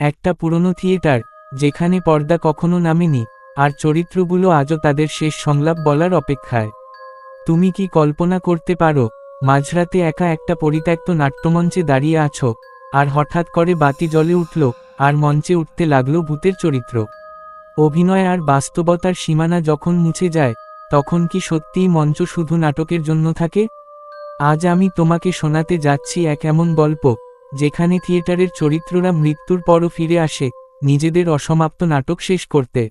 একটা পুরনো থিয়েটার, যেখানে পর্দা কখনো নামেনি, আর চরিত্রগুলো আজও তাদের শেষ সংলাপ বলার অপেক্ষায়। তুমি কি কল্পনা করতে পারো, মাঝরাতে একা একটা পরিত্যক্ত নাট্যমঞ্চে দাঁড়িয়ে আছো, আর হঠাৎ করে বাতি জ্বলে উঠল, আর মঞ্চে উঠতে লাগল ভূতের চরিত্র? অভিনয় আর বাস্তবতার সীমানা যখন মুছে যায়, তখন কি সত্যিই মঞ্চ শুধু নাটকের জন্য থাকে? আজ আমি তোমাকে শোনাতে যাচ্ছি এক এমন গল্প যেখানে থিয়েটারের চরিত্ররা মৃত্যুর পরও ফিরে আসে, নিজেদের অসমাপ্ত নাটক শেষ করতে।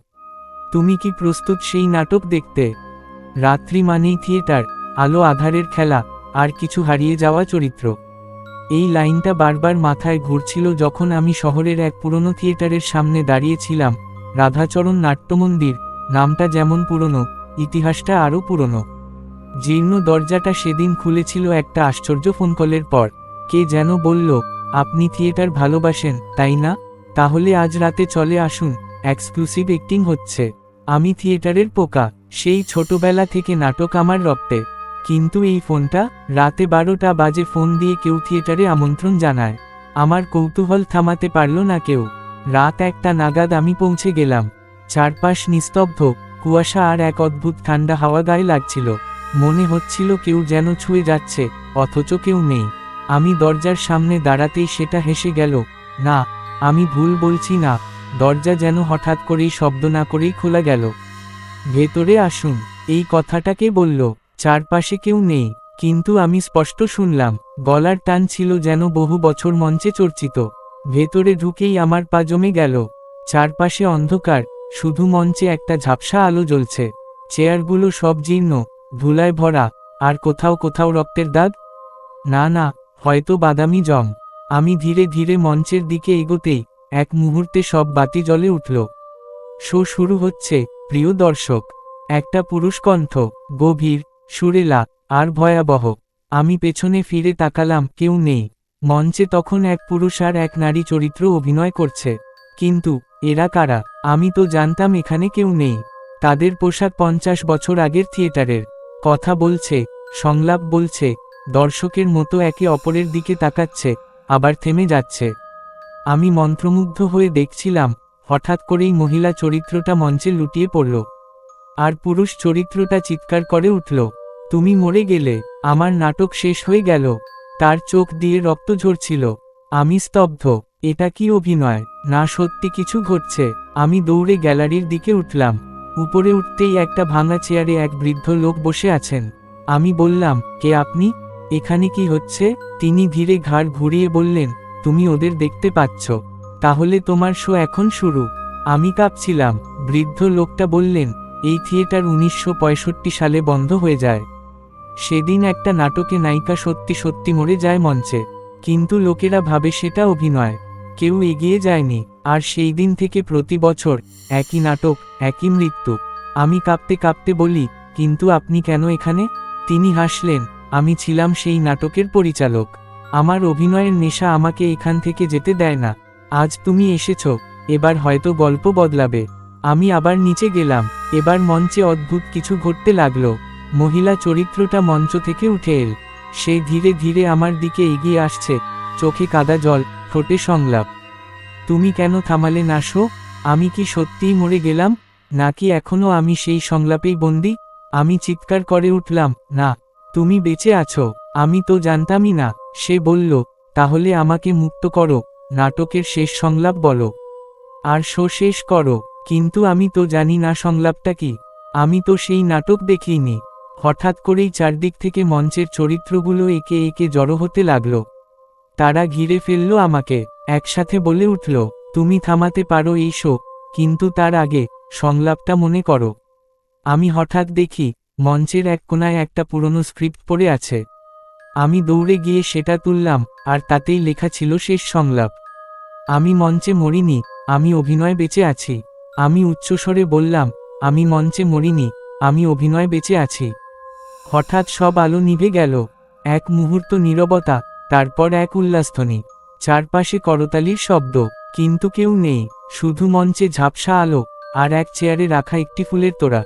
তুমি কি প্রস্তুত সেই নাটক দেখতে? রাত্রি মানেই থিয়েটার, আলো আধারের খেলা, আর কিছু হারিয়ে যাওয়া চরিত্র। এই লাইনটা বারবার মাথায় ঘুরছিল যখন আমি শহরের এক পুরনো থিয়েটারের সামনে দাঁড়িয়েছিলাম, রাধাচরণ নাট্যমন্দির, নামটা যেমন পুরনো, ইতিহাসটা আরও পুরনো। জীর্ণ দরজাটা সেদিন খুলেছিল একটা আশ্চর্য ফোন কলের পর। কে যেন বলল, আপনি থিয়েটার ভালোবাসেন, তাই না? তাহলে আজ রাতে চলে আসুন, এক্সক্লুসিভ অ্যাক্টিং হচ্ছে। আমি থিয়েটারের পোকা, সেই ছোটবেলা থেকে নাটক আমার রক্তে। কিন্তু এই ফোনটা, রাতে বারোটা বাজে ফোন দিয়ে কেউ থিয়েটারে আমন্ত্রণ জানায়। আমার কৌতূহল থামাতে পারল না কেউ। রাত একটা নাগাদ আমি পৌঁছে গেলাম। চারপাশ নিস্তব্ধ, কুয়াশা আর এক অদ্ভুত ঠান্ডা হাওয়া গায়ে লাগছিল। মনে হচ্ছিল কেউ যেন ছুঁয়ে যাচ্ছে, অথচ কেউ নেই। আমি দরজার সামনে দাঁড়াতেই সেটা হেসে গেল, না, আমি ভুল বলছি না। দরজা যেন হঠাৎ করেই শব্দ না করেই খোলা গেল। ভেতরে আসুন, এই কথাটাকে বলল? চারপাশে কেউ নেই, কিন্তু আমি স্পষ্ট শুনলাম, গলার টান ছিল যেন বহু বছর মঞ্চে চর্চিত। ভেতরে ঢুকেই আমার পা জমে গেল। চারপাশে অন্ধকার, শুধু মঞ্চে একটা ঝাপসা আলো জ্বলছে। চেয়ারগুলো সব জীর্ণ, ধুলায় ভরা, আর কোথাও কোথাও রক্তের দাগ? না না হয়তো বাদামি জং। আমি ধীরে ধীরে মঞ্চের দিকে এগোতেই এক মুহূর্তে সব বাতি জলে উঠল। শো শুরু হচ্ছে, প্রিয় দর্শক। একটা পুরুষ কণ্ঠ, গভীর, সুরেলা, আর ভয়াবহ। আমি পেছনে ফিরে তাকালাম, কেউ নেই। মঞ্চে তখন এক পুরুষ আর এক নারী চরিত্র অভিনয় করছে। কিন্তু, এরা কারা? আমি তো জানতাম এখানে কেউ নেই। তাদের পোশাক পঞ্চাশ বছর আগের থিয়েটারের। কথা বলছে, সংলাপ বলছে দর্শকের মতো একে অপরের দিকে তাকাচ্ছে, আবার থেমে যাচ্ছে। আমি মন্ত্রমুগ্ধ হয়ে দেখছিলাম, হঠাৎ করেই মহিলা চরিত্রটা মঞ্চে লুটিয়ে পড়ল। আর পুরুষ চরিত্রটা চিৎকার করে উঠল, তুমি মরে গেলে, আমার নাটক শেষ হয়ে গেল। তার চোখ দিয়ে রক্ত ঝরছিল। আমি স্তব্ধ, এটা কি অভিনয়? না, সত্যি কিছু ঘটছে। আমি দৌড়ে গ্যালারির দিকে উঠলাম। উপরে উঠতেই একটা ভাঙা চেয়ারে এক বৃদ্ধ লোক বসে আছেন। আমি বললাম, কে আপনি? এখানে কি হচ্ছে? তিনি ধীরে ঘাড় ঘুরিয়ে বললেন, তুমি ওদের দেখতে পাচ্ছ। তাহলে তোমার শো এখন শুরু। আমি কাঁপছিলাম। বৃদ্ধ লোকটা বললেন, এই থিয়েটার উনিশশো পঁয়ষট্টি সালে বন্ধ হয়ে যায়। সেদিন একটা নাটকে নায়িকা সত্যি সত্যি মরে যায় মঞ্চে। কিন্তু লোকেরা ভাবে সেটা অভিনয়। কেউ এগিয়ে যায়নি। আর সেই দিন থেকে প্রতি বছর একই নাটক, একই মৃত্যু। আমি কাঁপতে কাঁপতে বলি, কিন্তু আপনি কেন এখানে? তিনি হাসলেন আমি ছিলাম সেই নাটকের পরিচালক। আমার অভিনয়ের নেশা আমাকে এখান থেকে যেতে দেয় না। আজ তুমি এসেছ, এবার হয়তো গল্প বদলাবে। আমি আবার নিচে গেলাম, এবার মঞ্চে অদ্ভুত কিছু ঘটতে লাগল। মহিলা চরিত্রটা মঞ্চ থেকে উঠে এল। সে ধীরে ধীরে আমার দিকে এগিয়ে আসছে। চোখে কাদা জল, ঠোঁটে সংলাপ। তুমি কেন থামালে না শো? আমি কি সত্যিই মরে গেলাম? নাকি এখনও আমি সেই সংলাপেই বন্দি? আমি চিৎকার করে উঠলাম, না। তুমি বেঁচে আছো, আমি তো জানতামই না, সে বলল, তাহলে আমাকে মুক্ত করো, নাটকের শেষ সংলাপ বলো। আর শো শেষ করো, কিন্তু আমি তো জানি না সংলাপটা কি, আমি তো সেই নাটক দেখিনি। হঠাৎ করেই চারদিক থেকে মঞ্চের চরিত্রগুলো একে একে জড়ো হতে লাগল। তারা ঘিরে ফেলল আমাকে, একসাথে বলে উঠল, তুমি থামাতে পারো এই শো, কিন্তু তার আগে সংলাপটা মনে করো। আমি হঠাৎ দেখি মঞ্চের এক কোনায় একটা পুরনো স্ক্রিপ্ট পড়ে আছে। আমি দৌড়ে গিয়ে সেটা তুললাম, আর তাতেই লেখা ছিল শেষ সংলাপ। আমি মঞ্চে মরিনি, আমি অভিনয় বেঁচে আছি। আমি উচ্চস্বরে বললাম, আমি মঞ্চে মরিনি, আমি অভিনয় বেঁচে আছি। হঠাৎ সব আলো নিভে গেল। এক মুহূর্ত নীরবতা, তারপর এক উল্লাসধ্বনি। চারপাশে করতালির শব্দ, কিন্তু কেউ নেই, শুধু মঞ্চে ঝাপসা আলো, আর এক চেয়ারে রাখা একটি ফুলের তোড়া।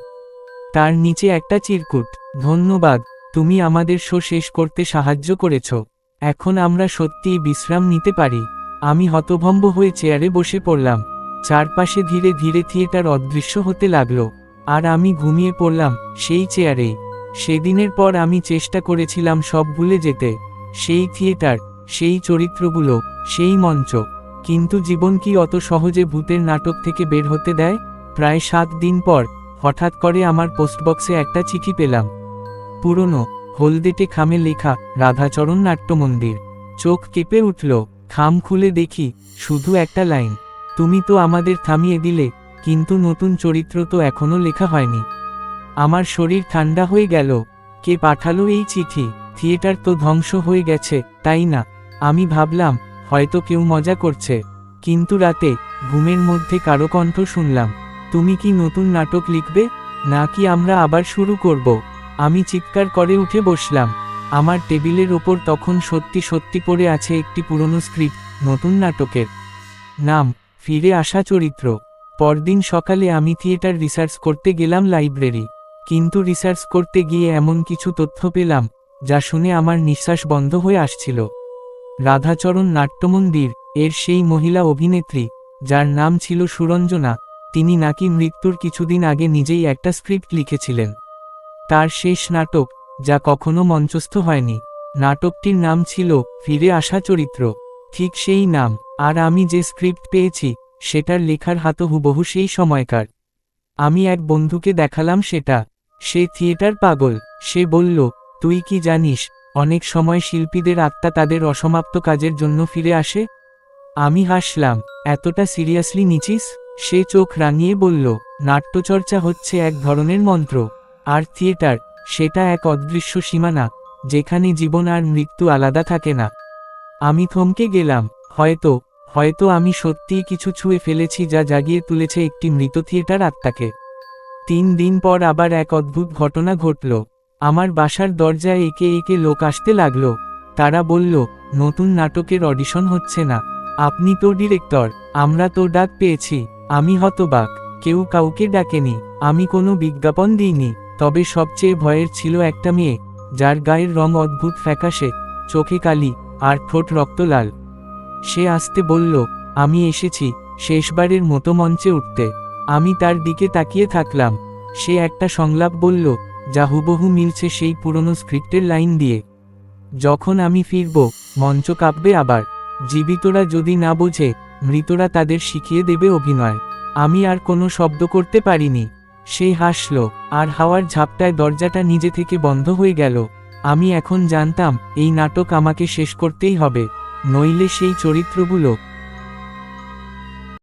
তার নিচে একটা চিরকুট। ধন্যবাদ, তুমি আমাদের শো শেষ করতে সাহায্য করেছ। এখন আমরা সত্যিই বিশ্রাম নিতে পারি। আমি হতভম্ব হয়ে চেয়ারে বসে পড়লাম। চারপাশে ধীরে ধীরে থিয়েটার অদৃশ্য হতে লাগল। আর আমি ঘুমিয়ে পড়লাম সেই চেয়ারেই সেদিনের পর আমি চেষ্টা করেছিলাম সব ভুলে যেতে। সেই থিয়েটার, সেই চরিত্রগুলো, সেই মঞ্চ। কিন্তু জীবন কি অত সহজে ভূতের নাটক থেকে বের হতে দেয়? প্রায় সাত দিন পর হঠাৎ করে আমার পোস্টবক্সে একটা চিঠি পেলাম। পুরনো, হলদেটে খামে লেখা, রাধাচরণ নাট্যমন্দির। চোখ কেঁপে উঠল, খাম খুলে দেখি, শুধু একটা লাইন, তুমি তো আমাদের থামিয়ে দিলে, কিন্তু নতুন চরিত্র তো এখনও লেখা হয়নি। আমার শরীর ঠান্ডা হয়ে গেল, কে পাঠালো এই চিঠি? থিয়েটার তো ধ্বংস হয়ে গেছে, তাই না? আমি ভাবলাম, হয়তো কেউ মজা করছে। কিন্তু রাতে, ঘুমের মধ্যে কারও কণ্ঠ শুনলাম। তুমি কি নতুন নাটক লিখবে? নাকি আমরা আবার শুরু করব? আমি চিৎকার করে উঠে বসলাম। আমার টেবিলের ওপর তখন সত্যি সত্যি পড়ে আছে একটি পুরনো স্ক্রিপ্ট, নতুন নাটকের নাম, ফিরে আসা চরিত্র। পরদিন সকালে আমি থিয়েটার রিসার্চ করতে গেলাম লাইব্রেরি। কিন্তু রিসার্চ করতে গিয়ে এমন কিছু তথ্য পেলাম, যা শুনে আমার নিঃশ্বাস বন্ধ হয়ে আসছিল। রাধাচরণ নাট্যমন্দির, এর সেই মহিলা অভিনেত্রী, যার নাম ছিল সুরঞ্জনা। তিনি নাকি মৃত্যুর কিছুদিন আগে নিজেই একটা স্ক্রিপ্ট লিখেছিলেন। তার শেষ নাটক, যা কখনো মঞ্চস্থ হয়নি, নাটকটির নাম ছিল ফিরে আসা চরিত্র। ঠিক সেই নাম, আর আমি যে স্ক্রিপ্ট পেয়েছি, সেটার লেখার হাত হুবহু সেই সময়কার। আমি এক বন্ধুকে দেখালাম সেটা। সে থিয়েটার পাগল। সে বলল, তুই কি জানিস, অনেক সময় শিল্পীদের আত্মা তাদের অসমাপ্ত কাজের জন্য ফিরে আসে? আমি হাসলাম, এতটা সিরিয়াসলি নিচিস? সে চোখ রাঙিয়ে বলল, নাট্যচর্চা হচ্ছে এক ধরনের মন্ত্র, আর থিয়েটার, সেটা এক অদৃশ্য সীমানা, যেখানে জীবন আর মৃত্যু আলাদা থাকে না। আমি থমকে গেলাম, হয়তো হয়তো আমি সত্যিই কিছু ছুঁয়ে ফেলেছি যা জাগিয়ে তুলেছে একটি মৃত থিয়েটার আত্মাকে। তিন দিন পর আবার এক অদ্ভুত ঘটনা ঘটল। আমার বাসার দরজায় একে একে লোক আসতে লাগল। তারা বলল, নতুন নাটকের অডিশন হচ্ছে না। আপনি তো ডিরেক্টর, আমরা তো ডাক পেয়েছি। আমি হতবাক, কেউ কাউকে ডাকেনি, আমি কোনো বিজ্ঞাপন দিইনি, তবে সবচেয়ে ভয়ের ছিল একটা মেয়ে, যার গায়ের রং অদ্ভুত ফ্যাকাশে, চোখে কালি, আর ঠোঁট রক্তলাল সে আসতে বলল, আমি এসেছি, শেষবারের মতো মঞ্চে উঠতে। আমি তার দিকে তাকিয়ে থাকলাম। সে একটা সংলাপ বলল, যা হুবহু মিলছে সেই পুরনো স্ক্রিপ্টের লাইন দিয়ে। যখন আমি ফিরব, মঞ্চ কাঁপবে আবার। জীবিতরা যদি না বোঝে মৃতরা তাদের শিখিয়ে দেবে অভিনয়। আমি আর কোনো শব্দ করতে পারিনি। সে হাসল, আর হাওয়ার ঝাপটায় দরজাটা নিজে থেকে বন্ধ হয়ে গেল। আমি এখন জানতাম, এই নাটক আমাকে শেষ করতেই হবে। নইলে সেই চরিত্রগুলো